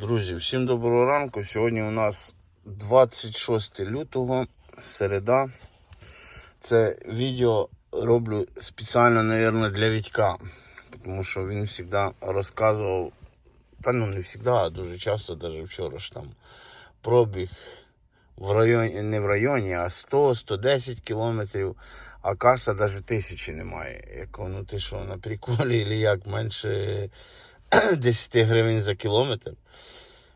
Друзі, всім доброго ранку. Сьогодні у нас 26 лютого, середа. Це відео роблю спеціально, мабуть, для Вітька. Тому що він завжди розказував, та ну не завжди, а дуже часто, навіть вчора ж там пробіг в районі, не в районі, а 100-110 кілометрів, а каса навіть тисячі немає. Я кажу, ну ти що, на приколі, чи як менше 10 гривень за кілометр.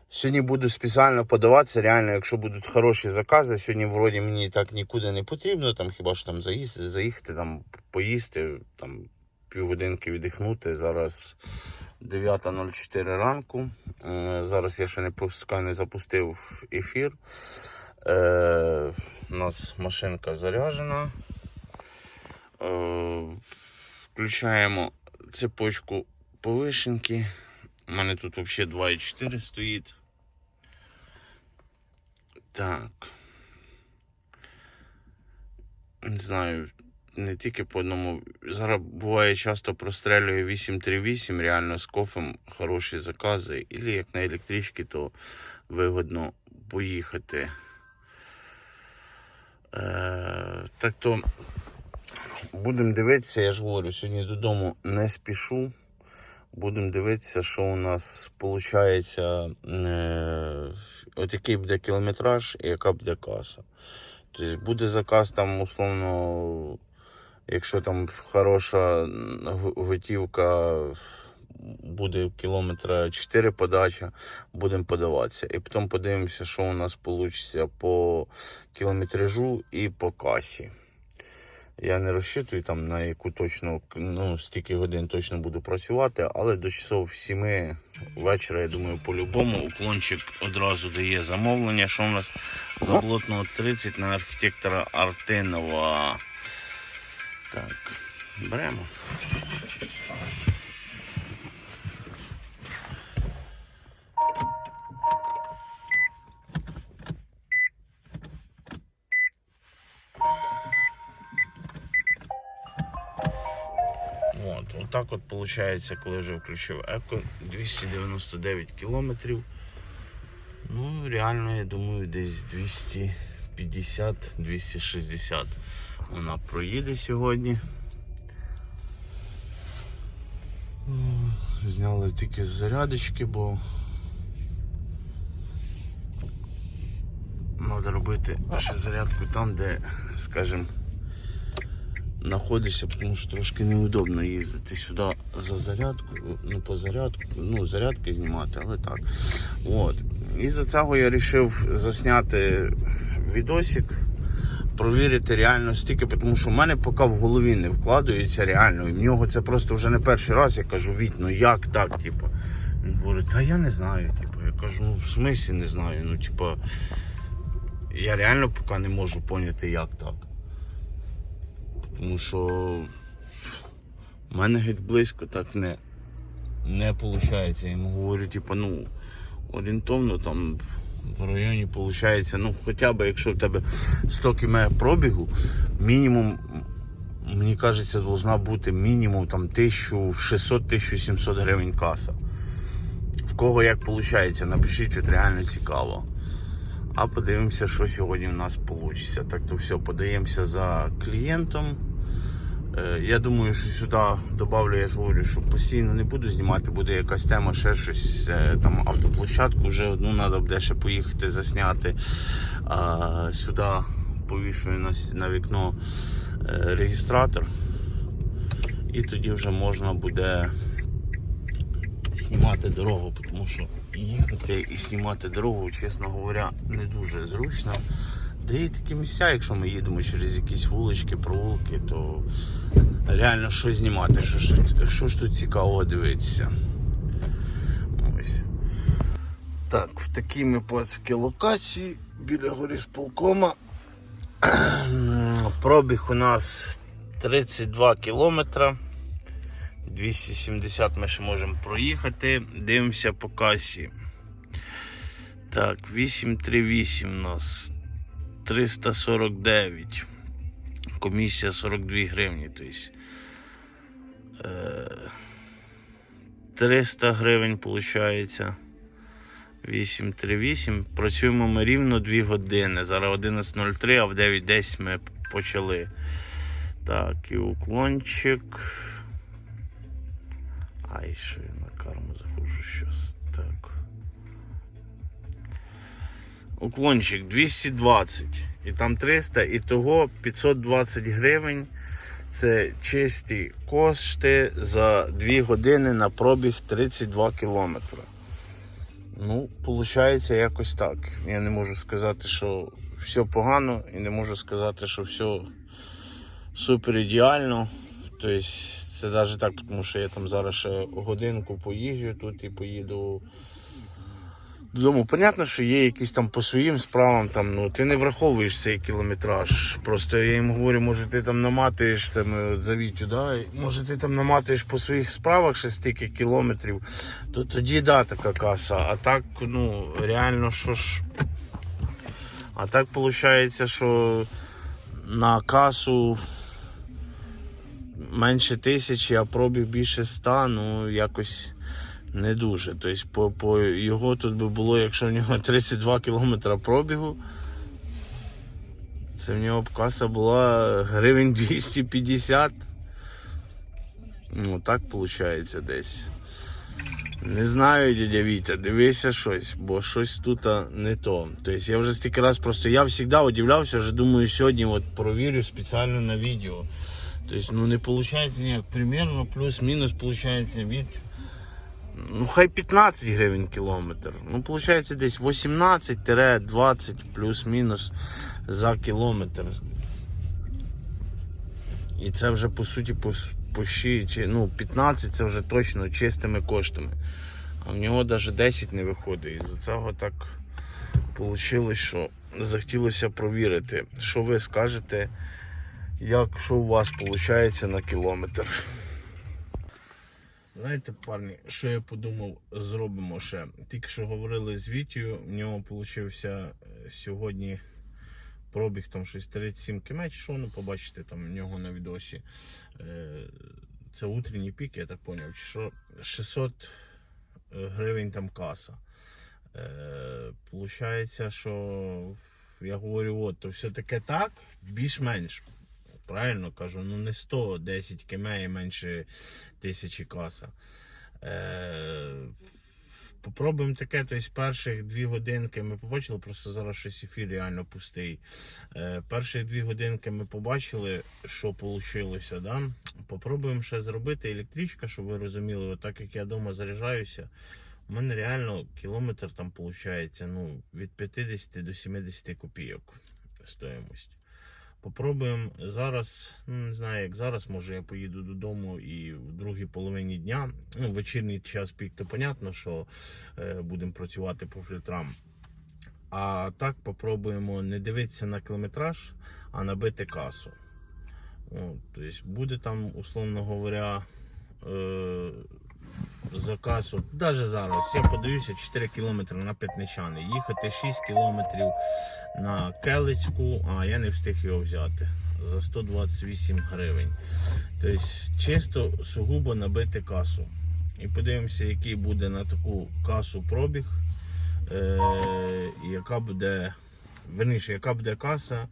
Сьогодні буду спеціально подаватися. Реально, якщо будуть хороші закази, сьогодні вроді мені так нікуди не потрібно, там хіба що там заїсти, заїхати, там поїсти, там півгодинки віддихнути. Зараз 9.04 ранку. Е, Зараз я ще не пускай не запустив ефір. Е, у нас машинка заряджена. Е, включаємо цепочку повишенки. У мене тут взагалі 2,4 стоїть. Так. Не знаю, не тільки по одному. Зараз буває часто прострелює 838, реально з кофем хороші закази. Ілі як на електричці, то вигодно поїхати. Е, так то будемо дивитися, я ж говорю, сьогодні додому не спішу. Будемо дивитися, що у нас виходить, е, який буде кілометраж і яка буде каса. Тобто буде заказ там, условно, якщо там хороша готівка, буде кілометра 4 подача, будемо подаватися. І потім подивимося, що у нас вийде по кілометражу і по касі. Я не розчитую там на яку точно, ну, стільки годин точно буду працювати, але до часов 7 вечора, я думаю, по-любому уклончик одразу дає замовлення, що у нас за блотного 30 на архітектора Артинова. Так, беремо. Отак от виходить, коли вже включив еко, 299 кілометрів. Ну, реально, я думаю, десь 250-260 вона проїде сьогодні. Зняли тільки з зарядочки, бо треба робити ще зарядку там, де, скажімо, знаходишся, тому що трошки неудобно їздити сюди за зарядкою, ну по зарядку, ну зарядки знімати, але так. От. І за цього я вирішив засняти відосик, провірити реально стільки, тому що в мене поки в голові не вкладається реально. І в нього це просто вже не перший раз. Я кажу, Віть, ну як так? Типу. Він говорить, та я не знаю. Типу. Я кажу, ну в смислі не знаю. Ну, типу, я реально поки не можу поняти, як так. Тому що в мене геть близько так не, не виходить. Я йому говорю, типу, ну, орієнтовно там в районі виходить, ну, хоча б якщо в тебе 100 км пробігу, мінімум, мені кажеться, должна бути мінімум там 1600-1700 гривень каса. В кого як виходить, напишіть, от реально цікаво. А подивимося, що сьогодні в нас вийде. Так то все, подаємося за клієнтом. Е, Я думаю, що сюди додавлю, я ж говорю, що постійно не буду знімати, буде якась тема, ще щось, е, там автоплощадку вже одну треба буде ще поїхати засняти. А сюди повішую на, на вікно е, реєстратор. І тоді вже можна буде знімати дорогу, тому що їхати і знімати дорогу, чесно говоря, не дуже зручно. Де є такі місця, якщо ми їдемо через якісь вулички, провулки, то реально що знімати, що ж, що ж тут цікавого дивитися. Ось. Так, в такій ми пацьки локації біля горісполкома. Пробіг у нас 32 кілометра. 270 ми ще можемо проїхати. Дивимося по касі. Так, 838 у нас 349. Комісія 42 гривні. Тобто, е, 300 гривень виходить 838. Працюємо ми рівно 2 години. Зараз 11.03, а в 9.10 ми почали. Так, і уклончик. Ай, що я на карму заходжу щось. Так. Уклончик 220. І там 300, і того 520 гривень. Це чисті кошти за 2 години на пробіг 32 кілометри. Ну, виходить якось так. Я не можу сказати, що все погано, і не можу сказати, що все супер ідеально. Тобто, це навіть так, тому що я там зараз ще годинку поїжджу тут і поїду додому. Понятно, що є якісь там по своїм справам, там, ну, ти не враховуєш цей кілометраж. Просто я їм говорю, може ти там наматуєшся, ми за Вітю, да? може ти там наматуєш по своїх справах ще стільки кілометрів, то тоді да, така каса. А так, ну, реально, що ж. А так виходить, що на касу менше тисячі, а пробіг більше ста, ну якось не дуже. Тобто по, по його тут би було, якщо в нього 32 кілометра пробігу, це в нього б каса була гривень 250. Ну, так виходить десь. Не знаю, дядя Вітя, дивися щось, бо щось тут не то. Тобто я вже стільки раз просто я завжди удивлявся, вже думаю, сьогодні от провірю спеціально на відео. Тобто, ну не виходить ніяк. Примерно плюс-мінус виходить від. Ну, хай 15 гривень кілометр. Ну, виходить десь 18-20 плюс-мінус за кілометр. І це вже по суті по, по щі- чи, ну, 15 це вже точно чистими коштами. А в нього навіть 10 не виходить. І за цього так вийшло, що захотілося провірити. Що ви скажете, як що у вас виходить на кілометр? Знаєте, парні, що я подумав, зробимо ще. Тільки що говорили з Вітію, в нього вийшов сьогодні пробіг там щось 37 км, що ну побачите там в нього на відосі. Е, Це утренній пік, я так зрозумів, що 600 гривень там каса. Е, Получається, що я говорю, от, то все таке так, більш-менш. Правильно кажу, ну не 110 км і менше тисячі каса. Е, Попробуємо таке, тобто перших дві годинки ми побачили, просто зараз щось ефір реально пустий. Е, перші дві годинки ми побачили, що вийшло. Да? Попробуємо ще зробити електричка, щоб ви розуміли, отак як я вдома заряджаюся. У мене реально кілометр там виходить ну, від 50 до 70 копійок стоїмость. Попробуємо зараз, ну не знаю, як зараз, може я поїду додому і в другій половині дня. Ну, вечірній час пік, то понятно, що е, будемо працювати по фільтрам. А так попробуємо не дивитися на кілометраж, а набити касу. Тобто буде там, условно говоря, е, заказ, от, навіть зараз, я подаюся 4 кілометри на П'ятничани, їхати 6 кілометрів на Келицьку, а я не встиг його взяти за 128 гривень. Тобто чисто сугубо набити касу. І подивимося, який буде на таку касу пробіг, е, яка буде, верніше, яка буде каса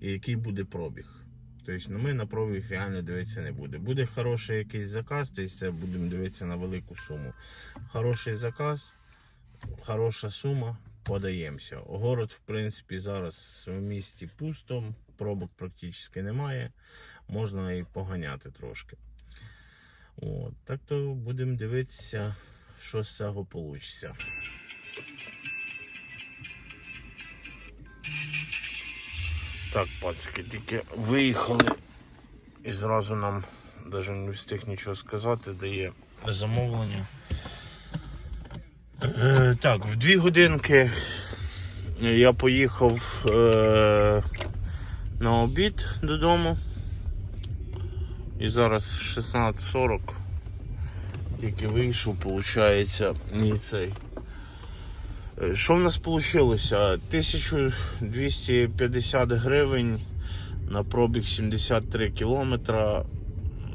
і який буде пробіг. Тобто ну, ми на пробіг реально дивитися не буде. Буде хороший якийсь заказ, тобто будемо дивитися на велику суму. Хороший заказ, хороша сума, подаємося. Город, в принципі, зараз в місті пусто, пробок практично немає. Можна і поганяти трошки. От, так то будемо дивитися, що з цього вийде. Так, пацики, тільки виїхали і зразу нам навіть не встиг нічого сказати, дає замовлення. Е, так, в дві годинки я поїхав е, на обід додому. І зараз 16.40 тільки вийшов, виходить, ні цей. Що в нас вийшло? 1250 гривень на пробіг 73 кілометра.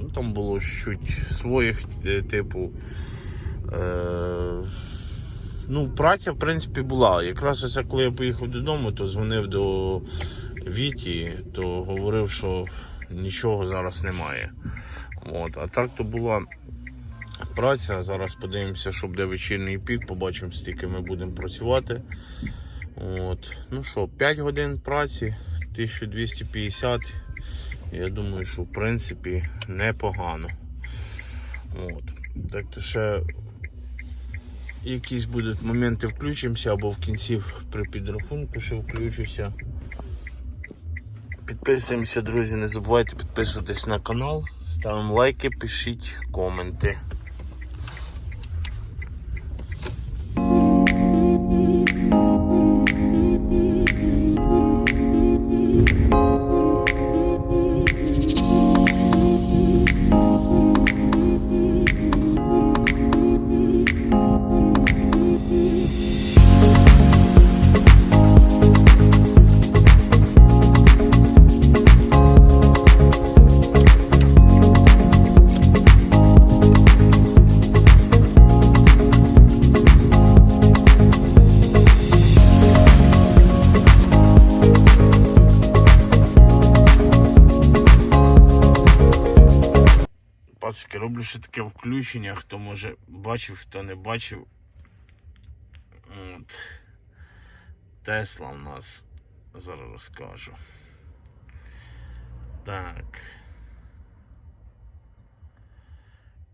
Ну, Там було чуть своїх е, типу. Е, ну, праця, в принципі, була. Якраз ось коли я поїхав додому, то дзвонив до Віті, то говорив, що нічого зараз немає. От. А так то була праця. Зараз подивимося, що буде вечірній пік, побачимо, стільки ми будемо працювати. От. Ну що, 5 годин праці, 1250. Я думаю, що в принципі непогано. От. Так то ще якісь будуть моменти включимося або в кінці при підрахунку ще включуся. Підписуємося, друзі, не забувайте підписуватись на канал, ставимо лайки, пишіть коменти. Ще таке включення, хто може бачив, хто не бачив. От. Тесла у нас зараз розкажу. Так.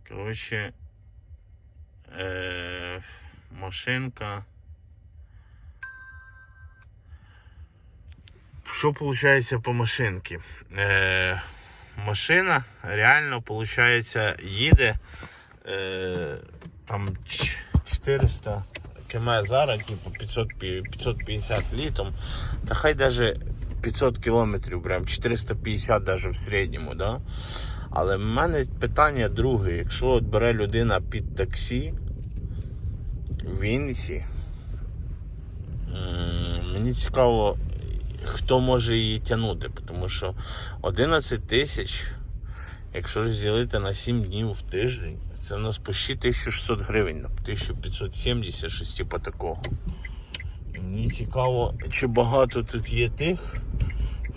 Коротше, е- машинка. Що виходить по машинці? Е- машина реально виходить їде е, там 400 км зараз, типу 500, 550 літом, та хай даже 500 кілометрів, прям 450 даже в середньому, да? Але в мене питання друге, якщо от бере людина під таксі в Вінниці, мені цікаво, хто може її тягнути, тому що 11 тисяч, якщо розділити на 7 днів в тиждень, це нас почти 1600 гривень, там, 1570, щось типу такого. Мені цікаво, чи багато тут є тих,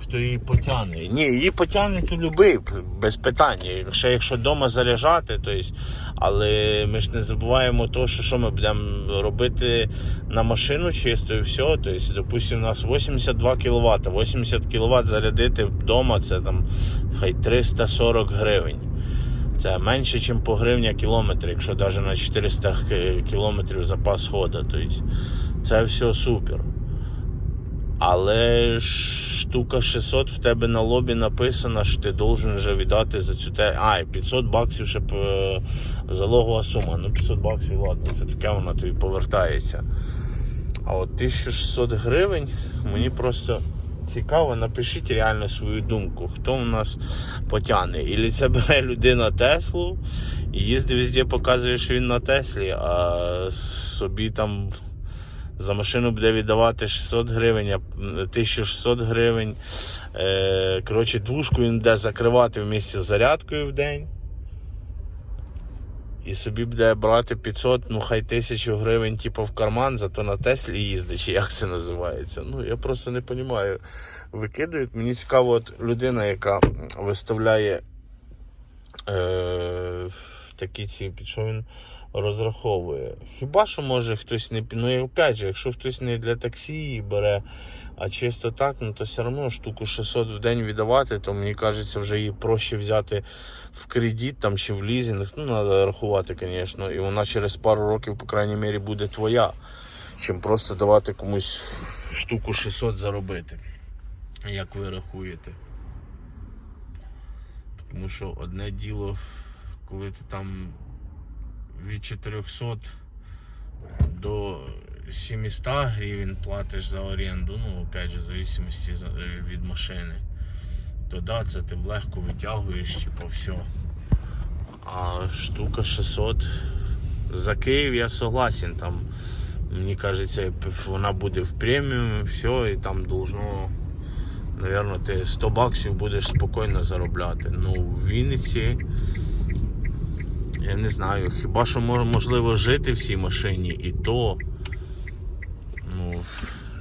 хто її потягне. Ні, її потягне то любий, без питань. Якщо, якщо вдома заряджати, то есть, але ми ж не забуваємо то, що, що ми будемо робити на машину чисто і все. Тобто, допустимо, у нас 82 кВт. 80 кВт зарядити вдома це там хай 340 гривень. Це менше, ніж по гривня кілометр, якщо навіть на 400 к- кілометрів запас ходу. Тобто, це все супер. Але ж штука 600 в тебе на лобі написано, що ти должен вже віддати за цю те. А, і 500 баксів ще е, залогова сума. Ну 500 баксів, ладно, це таке воно тобі повертається. А от 1600 гривень мені просто цікаво, напишіть реально свою думку, хто у нас потягне. Ілі це бере людина Теслу і їздить везде, показує, що він на Теслі, а собі там за машину буде віддавати 600 гривень, а 1600 гривень. Е, коротше, двушку він буде закривати в місці з зарядкою в день. І собі буде брати 500, ну хай 1000 гривень, типу, в карман, зато на Теслі їздить, чи як це називається. Ну, я просто не розумію. Викидають. Мені цікаво, от людина, яка виставляє е, такі ці, під що він розраховує. Хіба що може хтось не ну опять же, якщо хтось не для таксі бере, а чисто так, ну то все одно штуку 600 в день віддавати, то мені кажеться, вже її проще взяти в кредит там чи в лізинг. Ну, треба рахувати, звісно, і вона через пару років, по крайній мірі, буде твоя, чим просто давати комусь штуку 600 заробити. Як ви рахуєте? Тому що одне діло, коли ти там від 400 до 700 гривень платиш за оренду, ну опять же, в зависимості е, від машини, то да, це ти легко витягуєш, типу, все. А штука 600 за Київ я согласен, там мені кажеться, вона буде в преміум, все, і там должно, наверное, ти 100 баксів будеш спокійно заробляти. Ну, в Вінниці я не знаю, хіба що можливо жити в цій машині, і то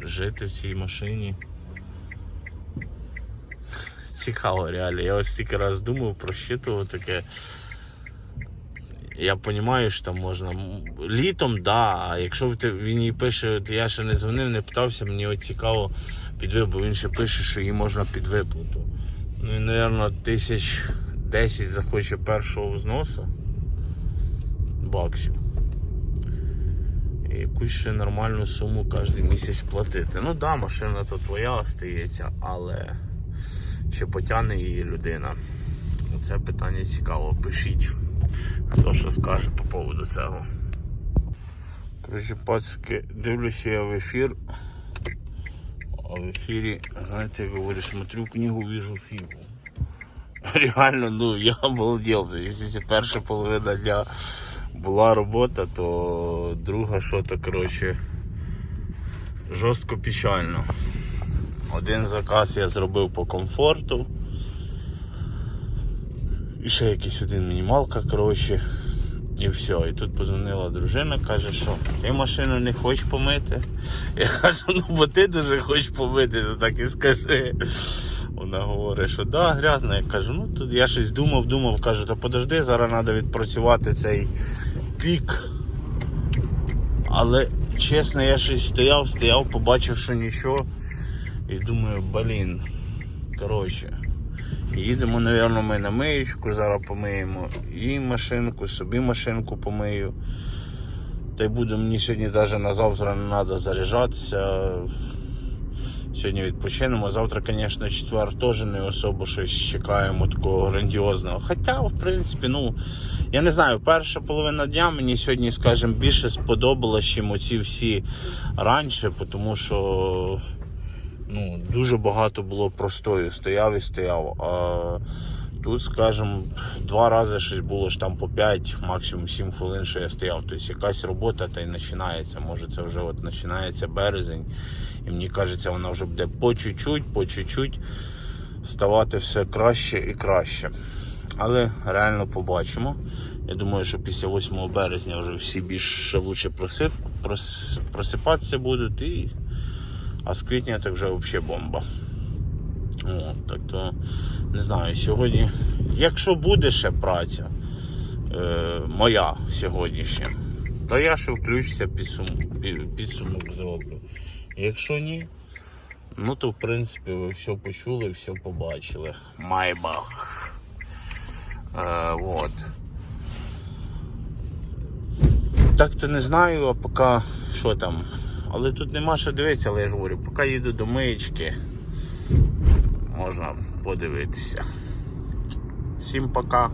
жити в цій машині. Цікаво, реально. Я ось стільки раз думав, просчитував таке. Я розумію, що там можна. Літом, да. А якщо він їй пише, я ще не дзвонив, не питався, мені от цікаво під виплату. Він ще пише, що її можна під виплату. Ну і, мабуть, тисяч 10 захоче першого взносу баксів. І якусь ще нормальну суму кожен місяць платити. Ну да, машина то твоя остається, але чи потягне її людина? Це питання цікаво. Пишіть, хто що скаже по поводу цього. Коротше, пацики, дивлюся я в ефір. А в ефірі, знаєте, я говорю, смотрю книгу, вижу фігу. Реально, ну я обалдел. Якщо перша половина дня була робота, то друга що то, коротше, жорстко печально. Один заказ я зробив по комфорту. І ще якийсь один мінімалка, коротше. І все. І тут подзвонила дружина, каже, що ти машину не хочеш помити. Я кажу, ну бо ти дуже хочеш помити, то так і скажи. Вона говорить, що да, грязно. Я кажу, ну тут я щось думав, думав, кажу, та подожди, зараз треба відпрацювати цей пік. Але чесно, я щось стояв, стояв, побачив, що нічого. І думаю, блін. Коротше. Їдемо, мабуть, ми на миючку, зараз помиємо і машинку, собі машинку помию. Та й буде мені сьогодні навіть на завтра не треба заряджатися. Сьогодні відпочинемо. Завтра, звісно, четвер теж не особо щось чекаємо такого грандіозного. Хоча, в принципі, ну, я не знаю, перша половина дня мені сьогодні, скажімо, більше сподобалось, ніж оці всі раніше, тому що ну, дуже багато було простою, стояв і стояв. А тут, скажімо, два рази щось було ж там по 5, максимум 7 хвилин, що я стояв. Тобто якась робота та й починається. Може це вже от починається березень. І мені кажеться, вона вже буде по чуть-чуть, по чуть-чуть ставати все краще і краще. Але реально побачимо. Я думаю, що після 8 березня вже всі більш лучше просип, прос, просипатися будуть. І... А з квітня так вже взагалі бомба. От, так то не знаю, сьогодні, якщо буде ще праця е, моя сьогоднішня, то я ще включуся підсум, під- підсумок зроблю. Якщо ні, ну то в принципі ви все почули, все побачили. Майбах. Е, от. Так то не знаю, а поки що там. Але тут нема що дивитися, але я ж говорю, поки їду до миєчки, можна подивитися. Всім пока.